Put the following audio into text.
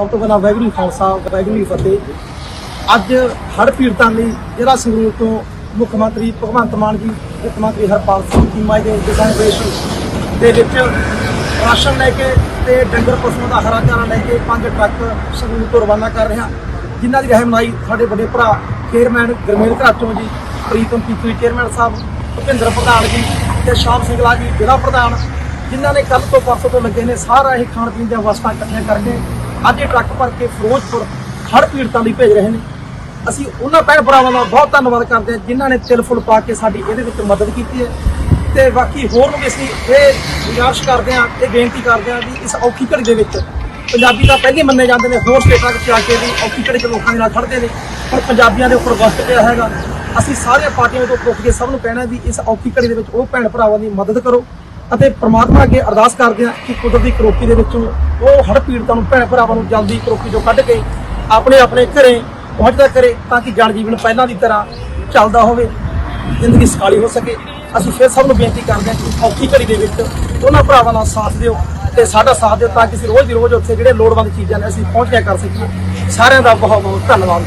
ਸਭ ਤੋਂ ਪਹਿਲਾਂ ਵਾਹਿਗੁਰੂ ਖਾਲਸਾ, ਵਾਹਿਗੁਰੂ ਫਤਿਹ। ਅੱਜ ਹੜ੍ਹ ਪੀੜਤਾਂ ਲਈ ਜ਼ਿਲ੍ਹਾ ਸੰਗਰੂਰ ਤੋਂ ਮੁੱਖ ਮੰਤਰੀ ਭਗਵੰਤ ਮਾਨ ਜੀ ਵਿੱਤ ਮੰਤਰੀ ਹਰਪਾਲ ਸਿੰਘ ਚੀਮਾ ਦੇ ਦਿਸ਼ਾ ਨਿਰਦੇਸ਼ ਦੇ ਵਿੱਚ ਰਾਸ਼ਨ ਲੈ ਕੇ ਤੇ ਡੰਗਰ ਪਸ਼ੂਆਂ ਦਾ ਹਰਾ ਚਾਰਾ ਲੈ ਕੇ ਪੰਜ ਟਰੱਕ ਸੰਗਰੂਰ ਤੋਂ ਰਵਾਨਾ ਕਰ ਰਿਹਾ ਜਿਨ੍ਹਾਂ ਦੀ ਰਹਿਨਮਾਈ ਸਾਡੇ ਵੱਡੇ ਭਰਾ chairman Garmel Gharaton ji, Pritam PP chairman ਸਾਹਿਬ, ਭੁਪਿੰਦਰ ਪ੍ਰਧਾਨ ਜੀ ਤੇ ਸ਼ਾਮ ਸਿੰਘਲਾ ਜੀ, ਜ਼ਿਲ੍ਹਾ ਪ੍ਰਧਾਨ, ਜਿਨ੍ਹਾਂ ਨੇ ਕੱਲ ਤੋਂ ਪਰਸੋਂ ਤੋਂ ਲੱਗੇ ਨੇ, ਸਾਰਾ ਇਹ ਖਾਣ ਪੀਣ ਦੀਆਂ ਵਸਤਾਂ ਇਕੱਠੀਆਂ ਕਰਕੇ ਅੱਜ ਇਹ ਟਰੱਕ ਭਰ ਕੇ ਫਿਰੋਜ਼ਪੁਰ ਹੜ੍ਹ ਪੀੜਤਾਂ ਲਈ ਭੇਜ ਰਹੇ ਨੇ। ਅਸੀਂ ਉਹਨਾਂ ਭੈਣ ਭਰਾਵਾਂ ਦਾ ਬਹੁਤ ਧੰਨਵਾਦ ਕਰਦੇ ਹਾਂ, ਜਿਨ੍ਹਾਂ ਨੇ ਤਿਲ ਫੁੱਲ ਪਾ ਕੇ ਸਾਡੀ ਇਹਦੇ ਵਿੱਚ ਮਦਦ ਕੀਤੀ ਹੈ। ਤੇ ਬਾਕੀ ਹੋਰ ਨੂੰ ਵੀ ਅਸੀਂ ਇਹ ਗੁਜ਼ਾਰਿਸ਼ ਕਰਦੇ ਹਾਂ ਤੇ ਬੇਨਤੀ ਕਰਦੇ ਹਾਂ ਵੀ ਇਸ ਔਖੀ ਘੜੀ ਦੇ ਵਿੱਚ ਪੰਜਾਬੀ ਤਾਂ ਪਹਿਲੇ ਮੰਨੇ ਜਾਂਦੇ ਨੇ, ਹੋਰ ਸਟੇਟਾਂ ਵਿੱਚ ਜਾ ਕੇ ਵੀ ਔਖੀ ਘੜੀ 'ਚ ਲੋਕਾਂ ਦੇ ਨਾਲ ਖੜਦੇ ਨੇ। ਪਰ ਪੰਜਾਬੀਆਂ ਦੇ ਉੱਪਰ ਵਸਤ ਪਿਆ ਹੈਗਾ। ਅਸੀਂ ਸਾਰੀਆਂ ਪਾਰਟੀਆਂ ਤੋਂ ਪੁੱਛ ਕੇ ਸਭ ਨੂੰ ਕਹਿਣਾ ਵੀ ਇਸ ਔਖੀ ਘੜੀ ਦੇ ਵਿੱਚ ਉਹ ਭੈਣ ਭਰਾਵਾਂ ਦੀ ਮਦਦ ਕਰੋ। ਅਤੇ ਪ੍ਰਮਾਤਮਾ ਅੱਗੇ ਅਰਦਾਸ ਕਰਦੇ ਹਾਂ ਕਿ ਕੁਦਰਤੀ ਕਰੋਪੀ ਦੇ ਵਿੱਚੋਂ ਉਹ ਹੜ੍ਹ ਪੀੜਤਾਂ ਨੂੰ, ਭੈਣ ਭਰਾਵਾਂ ਨੂੰ ਜਲਦੀ ਕਰੋਪੀ ਚੋਂ ਕੱਢ ਕੇ ਆਪਣੇ ਆਪਣੇ ਘਰੇ ਪਹੁੰਚਦਾ ਕਰੇ ਤਾਂ ਕਿ ਜਨ ਜੀਵਨ ਪਹਿਲਾਂ ਦੀ ਤਰ੍ਹਾਂ ਚੱਲਦਾ ਹੋਵੇ, ਜ਼ਿੰਦਗੀ ਸਕਾਲੀ ਹੋ ਸਕੇ। ਅਸੀਂ ਫਿਰ ਸਭ ਨੂੰ ਬੇਨਤੀ ਕਰਦੇ ਹਾਂ ਕਿ ਔਖੀ ਘੜੀ ਦੇ ਵਿੱਚ ਉਹਨਾਂ ਭਰਾਵਾਂ ਦਾ ਸਾਥ ਦਿਓ ਤੇ ਸਾਡਾ ਸਾਥ ਦਿਓ ਤਾਂ ਕਿ ਅਸੀਂ ਰੋਜ਼ ਦੀ ਰੋਜ਼ ਉੱਥੇ ਜਿਹੜੇ ਲੋੜਵੰਦ ਚੀਜ਼ਾਂ ਨੇ ਅਸੀਂ ਪਹੁੰਚਿਆ ਕਰ ਸਕੀਏ। ਸਾਰਿਆਂ ਦਾ ਬਹੁਤ ਬਹੁਤ ਧੰਨਵਾਦ।